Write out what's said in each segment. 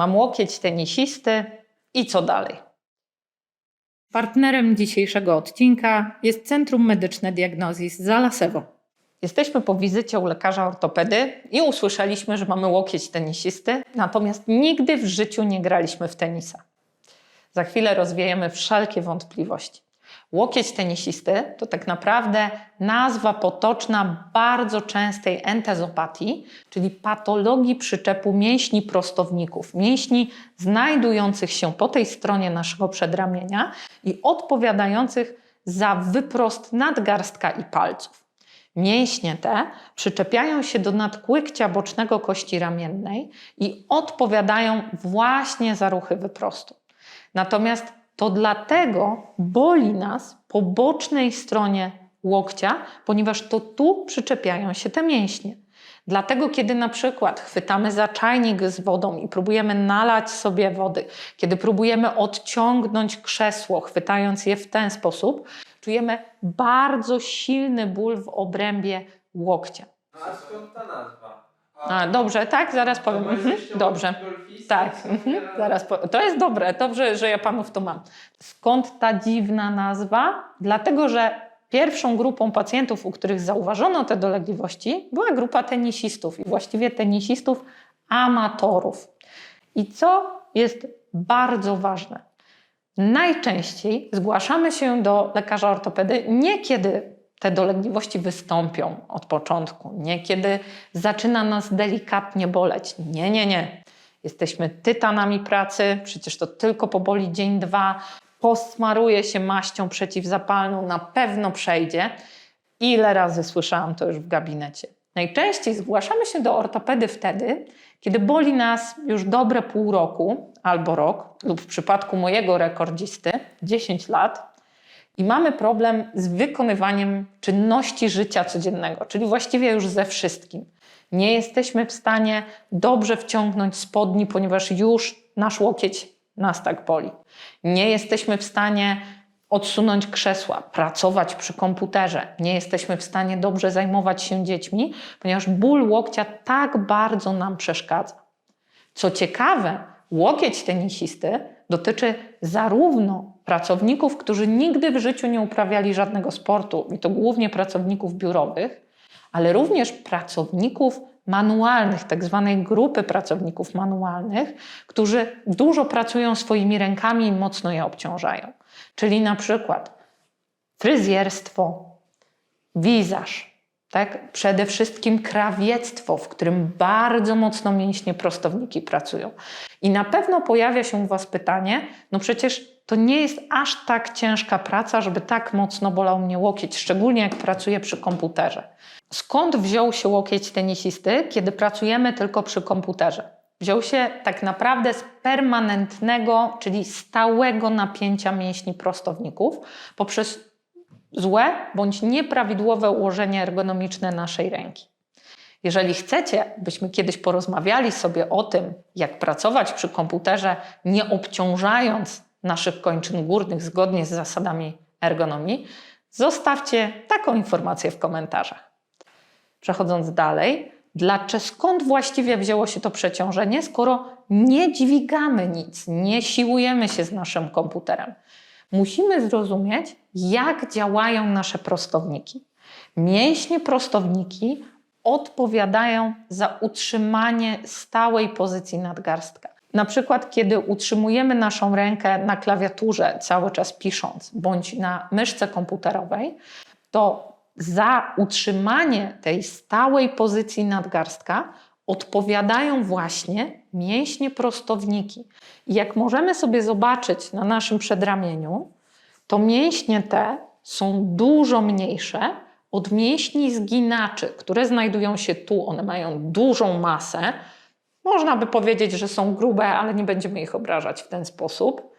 Mam łokieć tenisisty i co dalej? Partnerem dzisiejszego odcinka jest Centrum Medyczne Diagnozis Zalasewo. Jesteśmy po wizycie u lekarza ortopedy i usłyszeliśmy, że mamy łokieć tenisisty, natomiast nigdy w życiu nie graliśmy w tenisa. Za chwilę rozwiejemy wszelkie wątpliwości. Łokieć tenisisty to tak naprawdę nazwa potoczna bardzo częstej entezopatii, czyli patologii przyczepu mięśni prostowników, mięśni znajdujących się po tej stronie naszego przedramienia i odpowiadających za wyprost nadgarstka i palców. Mięśnie te przyczepiają się do nadkłykcia bocznego kości ramiennej i odpowiadają właśnie za ruchy wyprostu. Natomiast to dlatego boli nas po bocznej stronie łokcia, ponieważ to tu przyczepiają się te mięśnie. Dlatego, kiedy na przykład chwytamy za czajnik z wodą i próbujemy nalać sobie wody, kiedy próbujemy odciągnąć krzesło, chwytając je w ten sposób, czujemy bardzo silny ból w obrębie łokcia. A skąd ta nazwa? A, dobrze, tak, zaraz powiem. Mhm, dobrze. Tak, mhm, zaraz powiem. To jest dobre, dobrze, że ja panów to mam. Skąd ta dziwna nazwa? Dlatego, że pierwszą grupą pacjentów, u których zauważono te dolegliwości, była grupa tenisistów i właściwie tenisistów amatorów. I co jest bardzo ważne, najczęściej zgłaszamy się do lekarza ortopedy nie kiedy te dolegliwości wystąpią od początku, nie kiedy zaczyna nas delikatnie boleć. Nie, nie, nie. Jesteśmy tytanami pracy, przecież to tylko poboli dzień, dwa, posmaruje się maścią przeciwzapalną, na pewno przejdzie. Ile razy słyszałam to już w gabinecie. Najczęściej zgłaszamy się do ortopedy wtedy, kiedy boli nas już dobre pół roku albo rok, lub w przypadku mojego rekordzisty 10 lat, i mamy problem z wykonywaniem czynności życia codziennego, czyli właściwie już ze wszystkim. Nie jesteśmy w stanie dobrze wciągnąć spodni, ponieważ już nasz łokieć nas tak boli. Nie jesteśmy w stanie odsunąć krzesła, pracować przy komputerze. Nie jesteśmy w stanie dobrze zajmować się dziećmi, ponieważ ból łokcia tak bardzo nam przeszkadza. Co ciekawe, łokieć tenisisty dotyczy zarówno pracowników, którzy nigdy w życiu nie uprawiali żadnego sportu, i to głównie pracowników biurowych, ale również pracowników manualnych, tak zwanej grupy pracowników manualnych, którzy dużo pracują swoimi rękami i mocno je obciążają. Czyli na przykład fryzjerstwo, wizaż, tak? Przede wszystkim krawiectwo, w którym bardzo mocno mięśnie prostowniki pracują. I na pewno pojawia się u Was pytanie, no przecież to nie jest aż tak ciężka praca, żeby tak mocno bolał mnie łokieć, szczególnie jak pracuję przy komputerze. Skąd wziął się łokieć tenisisty, kiedy pracujemy tylko przy komputerze? Wziął się tak naprawdę z permanentnego, czyli stałego napięcia mięśni prostowników poprzez złe bądź nieprawidłowe ułożenie ergonomiczne naszej ręki. Jeżeli chcecie, byśmy kiedyś porozmawiali sobie o tym, jak pracować przy komputerze, nie obciążając naszych kończyn górnych zgodnie z zasadami ergonomii, zostawcie taką informację w komentarzach. Przechodząc dalej, dlaczego skąd właściwie wzięło się to przeciążenie, skoro nie dźwigamy nic, nie siłujemy się z naszym komputerem? Musimy zrozumieć, jak działają nasze prostowniki. Mięśnie prostowniki odpowiadają za utrzymanie stałej pozycji nadgarstka. Na przykład, kiedy utrzymujemy naszą rękę na klawiaturze cały czas pisząc, bądź na myszce komputerowej, to za utrzymanie tej stałej pozycji nadgarstka odpowiadają właśnie mięśnie prostowniki. I jak możemy sobie zobaczyć na naszym przedramieniu, to mięśnie te są dużo mniejsze od mięśni zginaczy, które znajdują się tu. One mają dużą masę. Można by powiedzieć, że są grube, ale nie będziemy ich obrażać w ten sposób.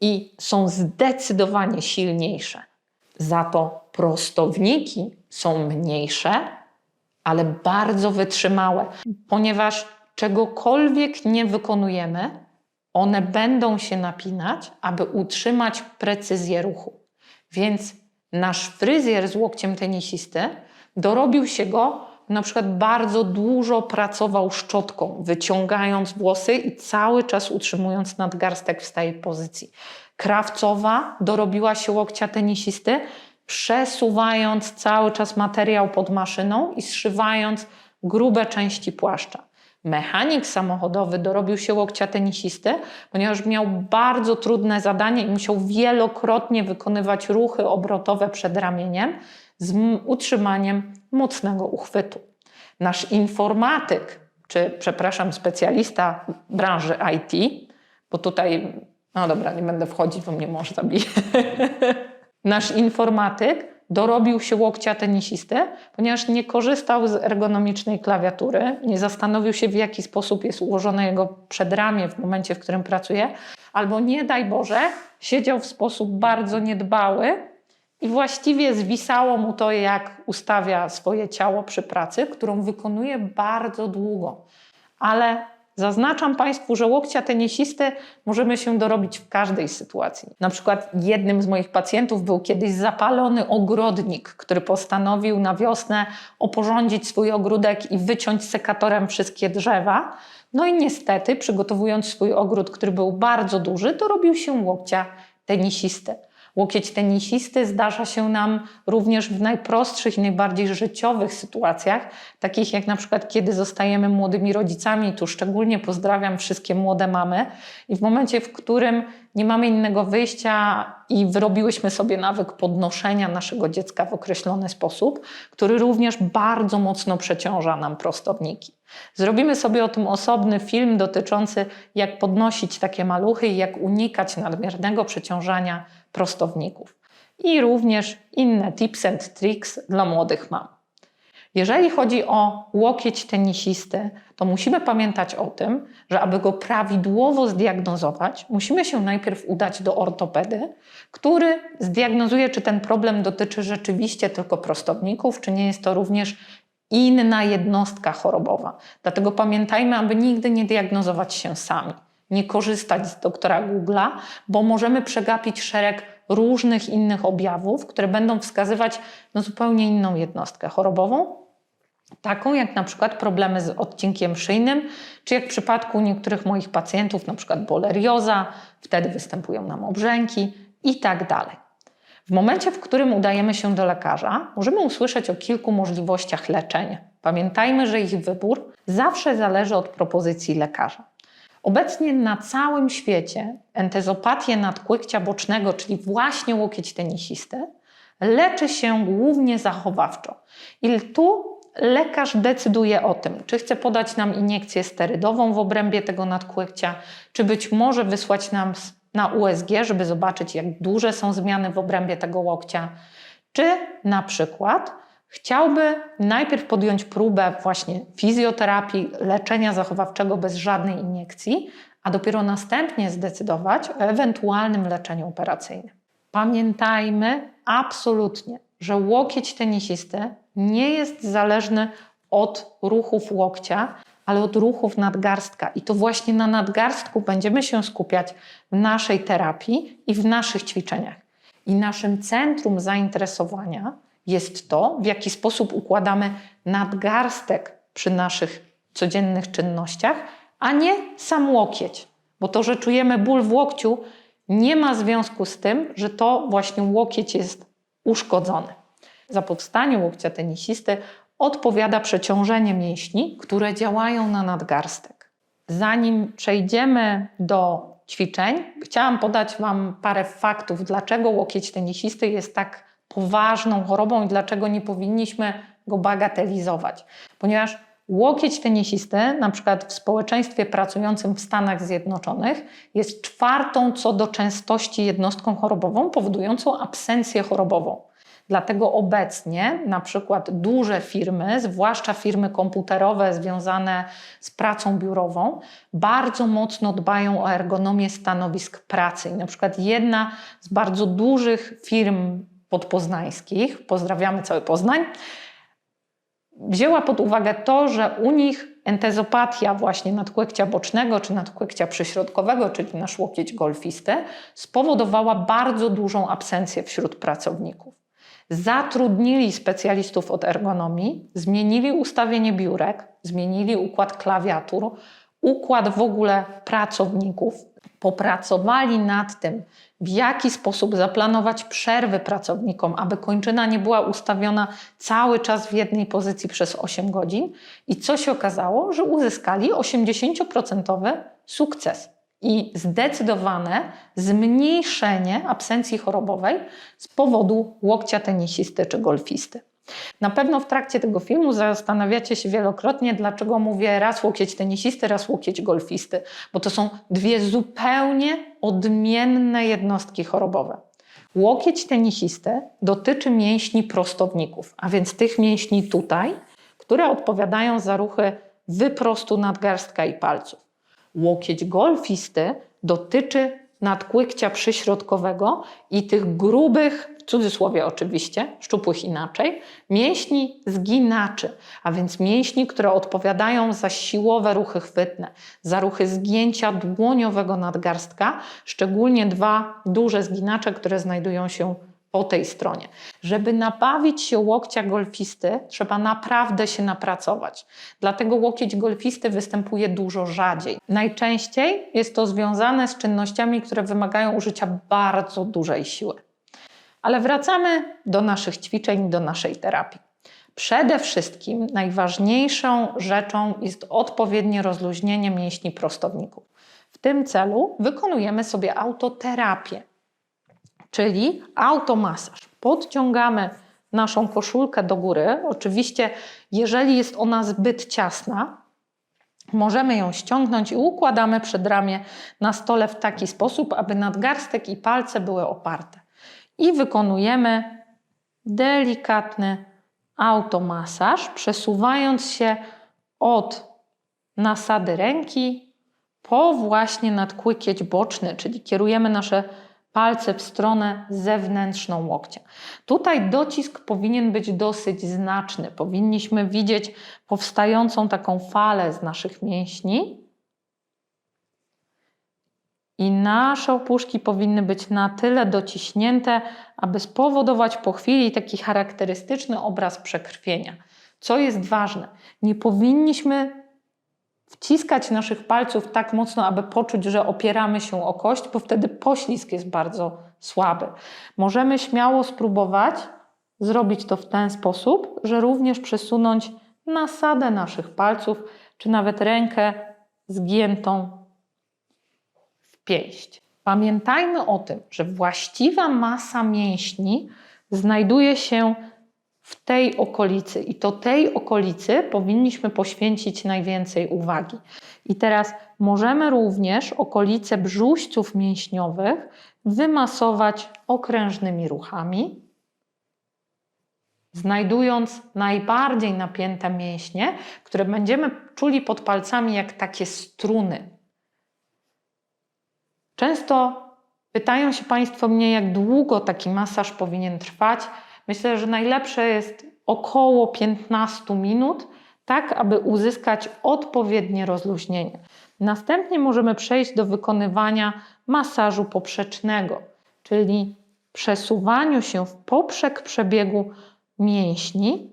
I są zdecydowanie silniejsze. Za to prostowniki są mniejsze, ale bardzo wytrzymałe, ponieważ czegokolwiek nie wykonujemy, one będą się napinać, aby utrzymać precyzję ruchu. Więc nasz fryzjer z łokciem tenisisty dorobił się go na przykład bardzo dużo pracował szczotką, wyciągając włosy i cały czas utrzymując nadgarstek w tej pozycji. Krawcowa dorobiła się łokcia tenisisty, przesuwając cały czas materiał pod maszyną i zszywając grube części płaszcza. Mechanik samochodowy dorobił się łokcia tenisisty, ponieważ miał bardzo trudne zadanie i musiał wielokrotnie wykonywać ruchy obrotowe przed ramieniem z utrzymaniem mocnego uchwytu. Nasz informatyk, czy przepraszam, specjalista branży IT, bo tutaj, no dobra, nie będę wchodzić, bo mnie mąż zabije. Nasz informatyk dorobił się łokcia tenisisty, ponieważ nie korzystał z ergonomicznej klawiatury, nie zastanowił się, w jaki sposób jest ułożone jego przedramię w momencie, w którym pracuje, albo nie daj Boże, siedział w sposób bardzo niedbały i właściwie zwisało mu to, jak ustawia swoje ciało przy pracy, którą wykonuje bardzo długo. Ale zaznaczam Państwu, że łokcia tenisisty możemy się dorobić w każdej sytuacji. Na przykład jednym z moich pacjentów był kiedyś zapalony ogrodnik, który postanowił na wiosnę oporządzić swój ogródek i wyciąć sekatorem wszystkie drzewa. No i niestety, przygotowując swój ogród, który był bardzo duży, dorobił się łokcia tenisisty. Łokieć tenisisty zdarza się nam również w najprostszych i najbardziej życiowych sytuacjach, takich jak na przykład kiedy zostajemy młodymi rodzicami. Tu szczególnie pozdrawiam wszystkie młode mamy. I w momencie, w którym nie mamy innego wyjścia i wyrobiłyśmy sobie nawyk podnoszenia naszego dziecka w określony sposób, który również bardzo mocno przeciąża nam prostowniki. Zrobimy sobie o tym osobny film dotyczący, jak podnosić takie maluchy i jak unikać nadmiernego przeciążania prostowników. I również inne tips and tricks dla młodych mam. Jeżeli chodzi o łokieć tenisisty, to musimy pamiętać o tym, że aby go prawidłowo zdiagnozować, musimy się najpierw udać do ortopedy, który zdiagnozuje, czy ten problem dotyczy rzeczywiście tylko prostowników, czy nie jest to również inna jednostka chorobowa. Dlatego pamiętajmy, aby nigdy nie diagnozować się sami, nie korzystać z doktora Google'a, bo możemy przegapić szereg różnych innych objawów, które będą wskazywać na zupełnie inną jednostkę chorobową, taką jak na przykład problemy z odcinkiem szyjnym, czy jak w przypadku niektórych moich pacjentów, na przykład bolerioza, wtedy występują nam obrzęki i tak dalej. W momencie, w którym udajemy się do lekarza, możemy usłyszeć o kilku możliwościach leczenia. Pamiętajmy, że ich wybór zawsze zależy od propozycji lekarza. Obecnie na całym świecie entezopatię nadkłykcia bocznego, czyli właśnie łokieć tenisisty, leczy się głównie zachowawczo. I tu lekarz decyduje o tym, czy chce podać nam iniekcję sterydową w obrębie tego nadkłykcia, czy być może wysłać nam na USG, żeby zobaczyć, jak duże są zmiany w obrębie tego łokcia, czy na przykład chciałby najpierw podjąć próbę właśnie fizjoterapii, leczenia zachowawczego bez żadnej iniekcji, a dopiero następnie zdecydować o ewentualnym leczeniu operacyjnym. Pamiętajmy absolutnie, że łokieć tenisisty nie jest zależny od ruchów łokcia, ale od ruchów nadgarstka. I to właśnie na nadgarstku będziemy się skupiać w naszej terapii i w naszych ćwiczeniach. I naszym centrum zainteresowania jest to, w jaki sposób układamy nadgarstek przy naszych codziennych czynnościach, a nie sam łokieć. Bo to, że czujemy ból w łokciu, nie ma związku z tym, że to właśnie łokieć jest uszkodzony. Za powstanie łokcia tenisisty odpowiada przeciążenie mięśni, które działają na nadgarstek. Zanim przejdziemy do ćwiczeń, chciałam podać Wam parę faktów, dlaczego łokieć tenisisty jest tak poważną chorobą i dlaczego nie powinniśmy go bagatelizować. Ponieważ łokieć tenisisty, na przykład w społeczeństwie pracującym w Stanach Zjednoczonych, jest czwartą co do częstości jednostką chorobową, powodującą absencję chorobową. Dlatego obecnie na przykład duże firmy, zwłaszcza firmy komputerowe związane z pracą biurową, bardzo mocno dbają o ergonomię stanowisk pracy. I na przykład jedna z bardzo dużych firm podpoznańskich, pozdrawiamy cały Poznań, wzięła pod uwagę to, że u nich entezopatia właśnie nadkłykcia bocznego czy nadkłykcia przyśrodkowego, czyli nasz łokieć golfisty, spowodowała bardzo dużą absencję wśród pracowników. zatrudnili specjalistów od ergonomii, zmienili ustawienie biurek, zmienili układ klawiatur, układ w ogóle pracowników, popracowali nad tym, w jaki sposób zaplanować przerwy pracownikom, aby kończyna nie była ustawiona cały czas w jednej pozycji przez 8 godzin. I co się okazało? Że uzyskali 80% sukces i zdecydowane zmniejszenie absencji chorobowej z powodu łokcia tenisisty czy golfisty. Na pewno w trakcie tego filmu zastanawiacie się wielokrotnie, dlaczego mówię raz łokieć tenisisty, raz łokieć golfisty, bo to są dwie zupełnie odmienne jednostki chorobowe. Łokieć tenisisty dotyczy mięśni prostowników, a więc tych mięśni tutaj, które odpowiadają za ruchy wyprostu nadgarstka i palców. Łokieć golfisty dotyczy nadkłykcia przyśrodkowego i tych grubych, cudzysłowie oczywiście, szczupłych inaczej, mięśni zginaczy, a więc mięśni, które odpowiadają za siłowe ruchy chwytne, za ruchy zgięcia dłoniowego nadgarstka, szczególnie dwa duże zginacze, które znajdują się po tej stronie. Żeby nabawić się łokcia golfisty, trzeba naprawdę się napracować. Dlatego łokieć golfisty występuje dużo rzadziej. Najczęściej jest to związane z czynnościami, które wymagają użycia bardzo dużej siły. Ale wracamy do naszych ćwiczeń, do naszej terapii. Przede wszystkim najważniejszą rzeczą jest odpowiednie rozluźnienie mięśni prostowników. W tym celu wykonujemy sobie autoterapię czyli automasaż. Podciągamy naszą koszulkę do góry. Oczywiście, jeżeli jest ona zbyt ciasna, możemy ją ściągnąć i układamy przedramię na stole w taki sposób, aby nadgarstek i palce były oparte. I wykonujemy delikatny automasaż, przesuwając się od nasady ręki po właśnie nadkłykieć boczny, czyli kierujemy nasze palce w stronę zewnętrzną łokcia. Tutaj docisk powinien być dosyć znaczny. Powinniśmy widzieć powstającą taką falę z naszych mięśni. I nasze opuszki powinny być na tyle dociśnięte, aby spowodować po chwili taki charakterystyczny obraz przekrwienia. Co jest ważne, nie powinniśmy wciskać naszych palców tak mocno, aby poczuć, że opieramy się o kość, bo wtedy poślizg jest bardzo słaby. Możemy śmiało spróbować zrobić to w ten sposób, że również przesunąć nasadę naszych palców, czy nawet rękę zgiętą pięść. Pamiętajmy o tym, że właściwa masa mięśni znajduje się w tej okolicy i to tej okolicy powinniśmy poświęcić najwięcej uwagi. I teraz możemy również okolice brzuźców mięśniowych wymasować okrężnymi ruchami, znajdując najbardziej napięte mięśnie, które będziemy czuli pod palcami jak takie struny. Często pytają się Państwo mnie, jak długo taki masaż powinien trwać. Myślę, że najlepsze jest około 15 minut, tak aby uzyskać odpowiednie rozluźnienie. Następnie możemy przejść do wykonywania masażu poprzecznego, czyli przesuwaniu się w poprzek przebiegu mięśni.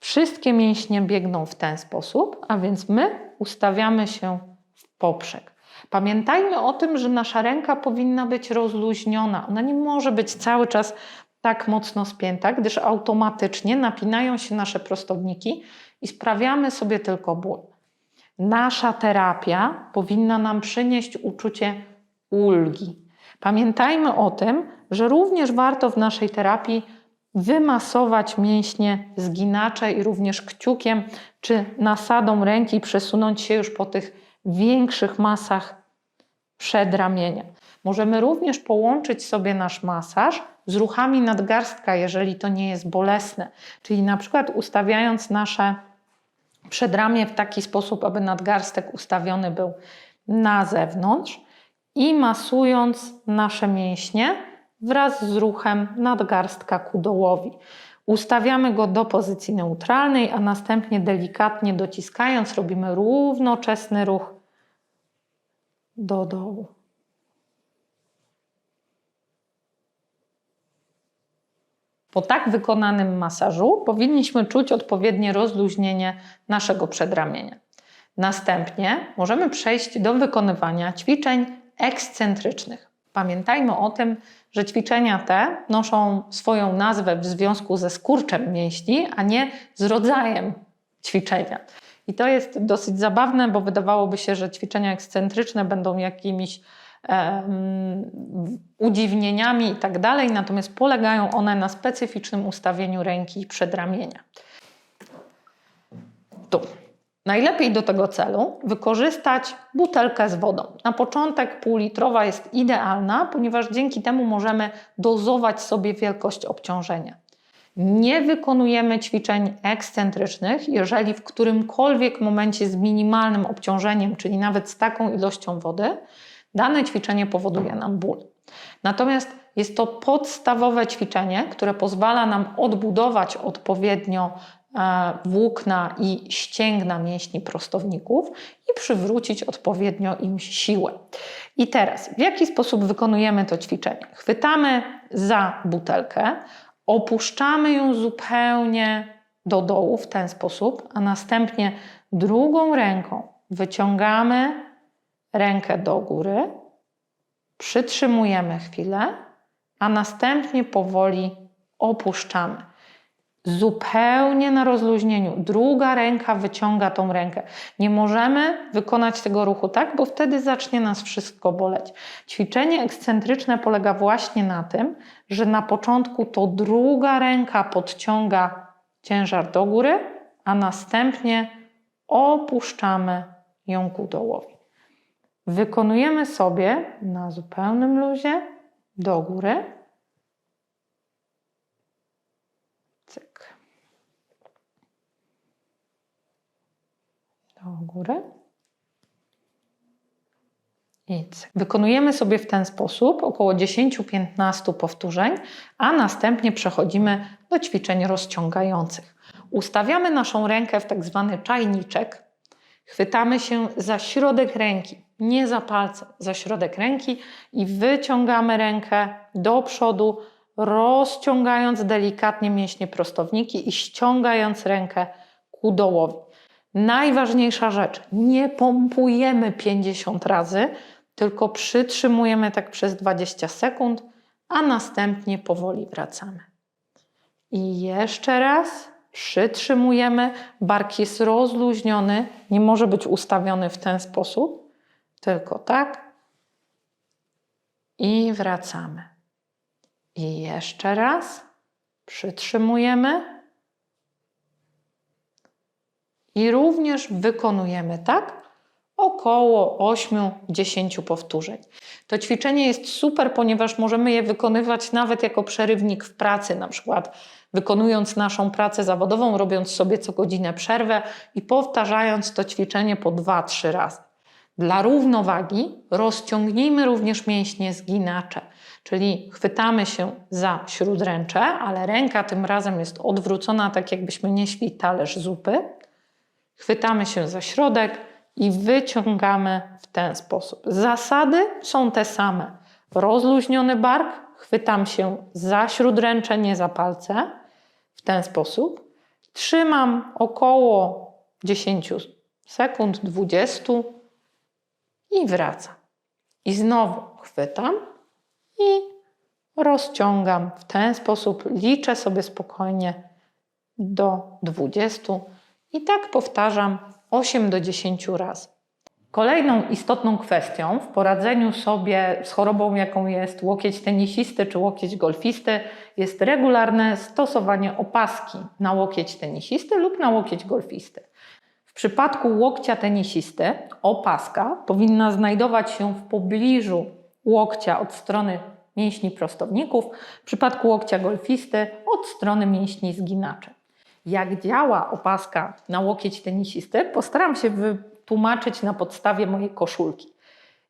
Wszystkie mięśnie biegną w ten sposób, a więc my ustawiamy się w poprzek. Pamiętajmy o tym, że nasza ręka powinna być rozluźniona. Ona nie może być cały czas tak mocno spięta, gdyż automatycznie napinają się nasze prostowniki i sprawiamy sobie tylko ból. Nasza terapia powinna nam przynieść uczucie ulgi. Pamiętajmy o tym, że również warto w naszej terapii wymasować mięśnie zginacze i również kciukiem czy nasadą ręki przesunąć się już po tych większych masach przedramienia. Możemy również połączyć sobie nasz masaż z ruchami nadgarstka, jeżeli to nie jest bolesne. Czyli na przykład ustawiając nasze przedramię w taki sposób, aby nadgarstek ustawiony był na zewnątrz i masując nasze mięśnie wraz z ruchem nadgarstka ku dołowi. Ustawiamy go do pozycji neutralnej, a następnie delikatnie dociskając robimy równoczesny ruch do dołu. Po tak wykonanym masażu powinniśmy czuć odpowiednie rozluźnienie naszego przedramienia. Następnie możemy przejść do wykonywania ćwiczeń ekscentrycznych. Pamiętajmy o tym, że ćwiczenia te noszą swoją nazwę w związku ze skurczem mięśni, a nie z rodzajem ćwiczenia. I to jest dosyć zabawne, bo wydawałoby się, że ćwiczenia ekscentryczne będą jakimiś em, udziwnieniami i tak dalej, natomiast polegają one na specyficznym ustawieniu ręki i przedramienia. Tu. Najlepiej do tego celu wykorzystać butelkę z wodą. Na początek półlitrowa jest idealna, ponieważ dzięki temu możemy dozować sobie wielkość obciążenia. Nie wykonujemy ćwiczeń ekscentrycznych, jeżeli w którymkolwiek momencie z minimalnym obciążeniem, czyli nawet z taką ilością wody, dane ćwiczenie powoduje nam ból. Natomiast jest to podstawowe ćwiczenie, które pozwala nam odbudować odpowiednio e, włókna i ścięgna mięśni prostowników i przywrócić odpowiednio im siłę. I teraz, w jaki sposób wykonujemy to ćwiczenie? Chwytamy za butelkę, opuszczamy ją zupełnie do dołu w ten sposób, a następnie drugą ręką wyciągamy rękę do góry, przytrzymujemy chwilę, a następnie powoli opuszczamy. Zupełnie na rozluźnieniu. Druga ręka wyciąga tą rękę. Nie możemy wykonać tego ruchu tak, bo wtedy zacznie nas wszystko boleć. Ćwiczenie ekscentryczne polega właśnie na tym, że na początku to druga ręka podciąga ciężar do góry, a następnie opuszczamy ją ku dołowi. Wykonujemy sobie na zupełnym luzie do góry. Cyk. Do góry. I. Wykonujemy sobie w ten sposób około 10-15 powtórzeń, a następnie przechodzimy do ćwiczeń rozciągających. Ustawiamy naszą rękę w tak zwany czajniczek. Chwytamy się za środek ręki, nie za palce, za środek ręki i wyciągamy rękę do przodu, rozciągając delikatnie mięśnie prostowniki i ściągając rękę ku dołowi. Najważniejsza rzecz, nie pompujemy 50 razy, tylko przytrzymujemy tak przez 20 sekund, a następnie powoli wracamy. I jeszcze raz przytrzymujemy, bark jest rozluźniony, nie może być ustawiony w ten sposób, tylko tak. I wracamy. I jeszcze raz przytrzymujemy. I również wykonujemy tak około 8-10 powtórzeń. To ćwiczenie jest super, ponieważ możemy je wykonywać nawet jako przerywnik w pracy, na przykład wykonując naszą pracę zawodową, robiąc sobie co godzinę przerwę i powtarzając to ćwiczenie po 2-3 razy. Dla równowagi rozciągnijmy również mięśnie zginacze, czyli chwytamy się za śródręcze, ale ręka tym razem jest odwrócona, tak jakbyśmy nieśli talerz zupy. Chwytamy się za środek i wyciągamy w ten sposób. Zasady są te same. Rozluźniony bark, chwytam się za śródręcze, nie za palce. W ten sposób. Trzymam około 10 sekund, 20 i wracam. I znowu chwytam i rozciągam w ten sposób. Liczę sobie spokojnie do 20 i tak powtarzam 8 do 10 razy. Kolejną istotną kwestią w poradzeniu sobie z chorobą, jaką jest łokieć tenisisty czy łokieć golfisty, jest regularne stosowanie opaski na łokieć tenisisty lub na łokieć golfisty. W przypadku łokcia tenisisty opaska powinna znajdować się w pobliżu łokcia od strony mięśni prostowników, w przypadku łokcia golfisty od strony mięśni zginaczy. Jak działa opaska na łokieć tenisisty, postaram się wytłumaczyć na podstawie mojej koszulki.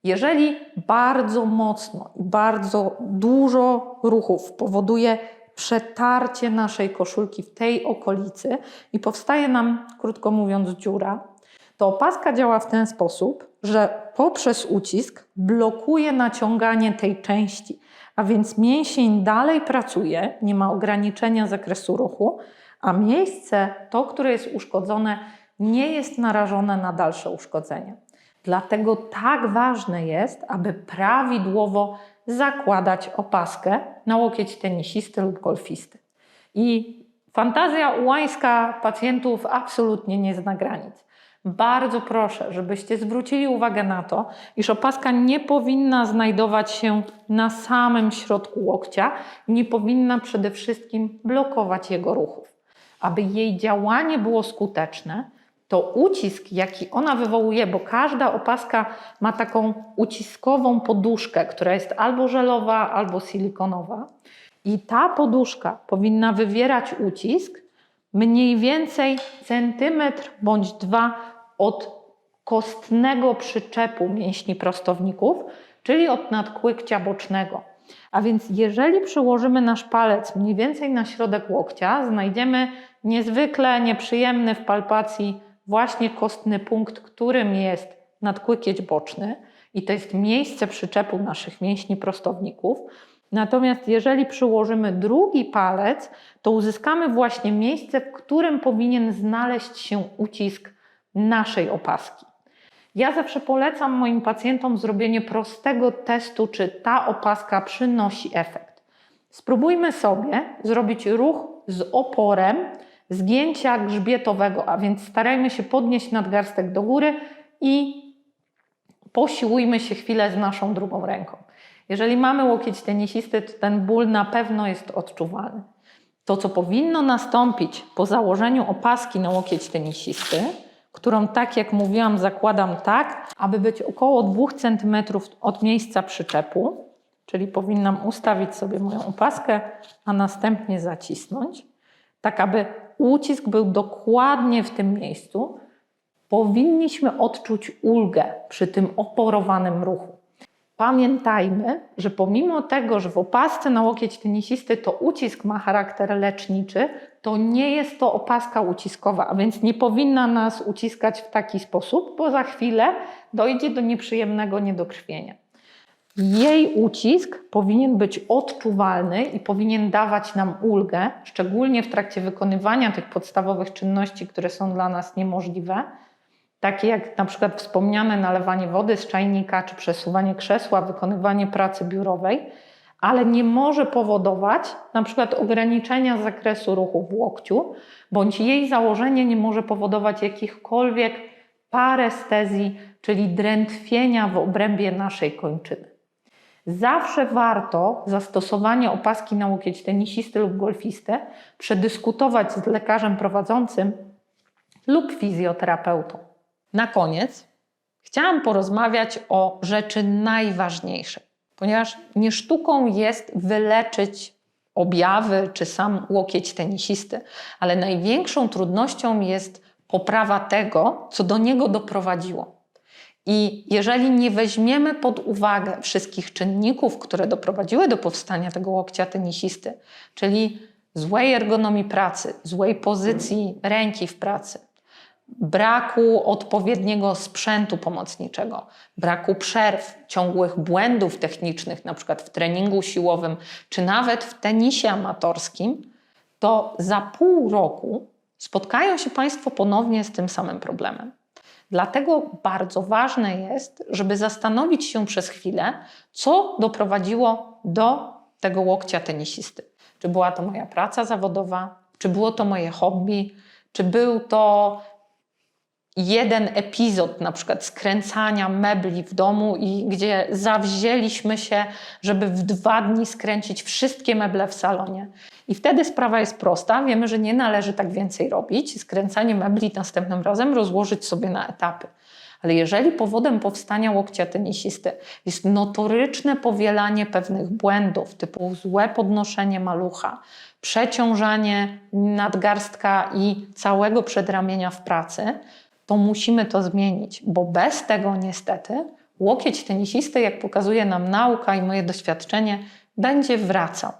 Jeżeli bardzo mocno i bardzo dużo ruchów powoduje przetarcie naszej koszulki w tej okolicy i powstaje nam, krótko mówiąc, dziura, to opaska działa w ten sposób, że poprzez ucisk blokuje naciąganie tej części, a więc mięsień dalej pracuje, nie ma ograniczenia zakresu ruchu, a miejsce, to, które jest uszkodzone, nie jest narażone na dalsze uszkodzenie. Dlatego tak ważne jest, aby prawidłowo zakładać opaskę na łokieć tenisisty lub golfisty. I fantazja ułańska pacjentów absolutnie nie zna granic. Bardzo proszę, żebyście zwrócili uwagę na to, iż opaska nie powinna znajdować się na samym środku łokcia, nie powinna przede wszystkim blokować jego ruchów. Aby jej działanie było skuteczne, to ucisk, jaki ona wywołuje, bo każda opaska ma taką uciskową poduszkę, która jest albo żelowa, albo silikonowa. I ta poduszka powinna wywierać ucisk mniej więcej centymetr bądź dwa od kostnego przyczepu mięśni prostowników, czyli od nadkłykcia bocznego. A więc jeżeli przyłożymy nasz palec mniej więcej na środek łokcia, znajdziemy niezwykle nieprzyjemny w palpacji właśnie kostny punkt, którym jest nadkłykieć boczny i to jest miejsce przyczepu naszych mięśni prostowników. Natomiast jeżeli przyłożymy drugi palec, to uzyskamy właśnie miejsce, w którym powinien znaleźć się ucisk naszej opaski. Ja zawsze polecam moim pacjentom zrobienie prostego testu, czy ta opaska przynosi efekt. Spróbujmy sobie zrobić ruch z oporem zgięcia grzbietowego, a więc starajmy się podnieść nadgarstek do góry i posiłujmy się chwilę z naszą drugą ręką. Jeżeli mamy łokieć tenisisty, to ten ból na pewno jest odczuwalny. To, co powinno nastąpić po założeniu opaski na łokieć tenisisty, którą, tak jak mówiłam, zakładam tak, aby być około 2 cm od miejsca przyczepu, czyli powinnam ustawić sobie moją opaskę, a następnie zacisnąć, tak aby ucisk był dokładnie w tym miejscu, powinniśmy odczuć ulgę przy tym oporowanym ruchu. Pamiętajmy, że pomimo tego, że w opasce na łokieć tenisisty to ucisk ma charakter leczniczy, to nie jest to opaska uciskowa, a więc nie powinna nas uciskać w taki sposób, bo za chwilę dojdzie do nieprzyjemnego niedokrwienia. Jej ucisk powinien być odczuwalny i powinien dawać nam ulgę, szczególnie w trakcie wykonywania tych podstawowych czynności, które są dla nas niemożliwe, takie jak na przykład wspomniane nalewanie wody z czajnika czy przesuwanie krzesła, wykonywanie pracy biurowej, ale nie może powodować na przykład ograniczenia zakresu ruchu w łokciu, bądź jej założenie nie może powodować jakichkolwiek parestezji, czyli drętwienia w obrębie naszej kończyny. Zawsze warto zastosowanie opaski na łokieć tenisisty lub golfisty przedyskutować z lekarzem prowadzącym lub fizjoterapeutą. Na koniec chciałam porozmawiać o rzeczy najważniejsze, ponieważ nie sztuką jest wyleczyć objawy czy sam łokieć tenisisty, ale największą trudnością jest poprawa tego, co do niego doprowadziło. I jeżeli nie weźmiemy pod uwagę wszystkich czynników, które doprowadziły do powstania tego łokcia tenisisty, czyli złej ergonomii pracy, złej pozycji ręki w pracy, braku odpowiedniego sprzętu pomocniczego, braku przerw, ciągłych błędów technicznych, na przykład w treningu siłowym, czy nawet w tenisie amatorskim, to za pół roku spotkają się Państwo ponownie z tym samym problemem. Dlatego bardzo ważne jest, żeby zastanowić się przez chwilę, co doprowadziło do tego łokcia tenisisty. Czy była to moja praca zawodowa, czy było to moje hobby, czy był to jeden epizod, na przykład skręcania mebli w domu, i gdzie zawzięliśmy się, żeby w dwa dni skręcić wszystkie meble w salonie. I wtedy sprawa jest prosta. Wiemy, że nie należy tak więcej robić. Skręcanie mebli następnym razem rozłożyć sobie na etapy. Ale jeżeli powodem powstania łokcia tenisisty jest notoryczne powielanie pewnych błędów, typu złe podnoszenie malucha, przeciążanie nadgarstka i całego przedramienia w pracy, to musimy to zmienić, bo bez tego niestety łokieć tenisisty, jak pokazuje nam nauka i moje doświadczenie, będzie wracał.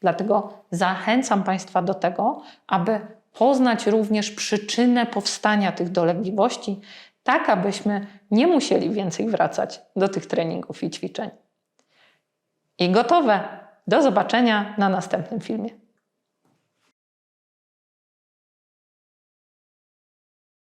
Dlatego zachęcam Państwa do tego, aby poznać również przyczynę powstania tych dolegliwości tak abyśmy nie musieli więcej wracać do tych treningów i ćwiczeń. I gotowe. Do zobaczenia na następnym filmie.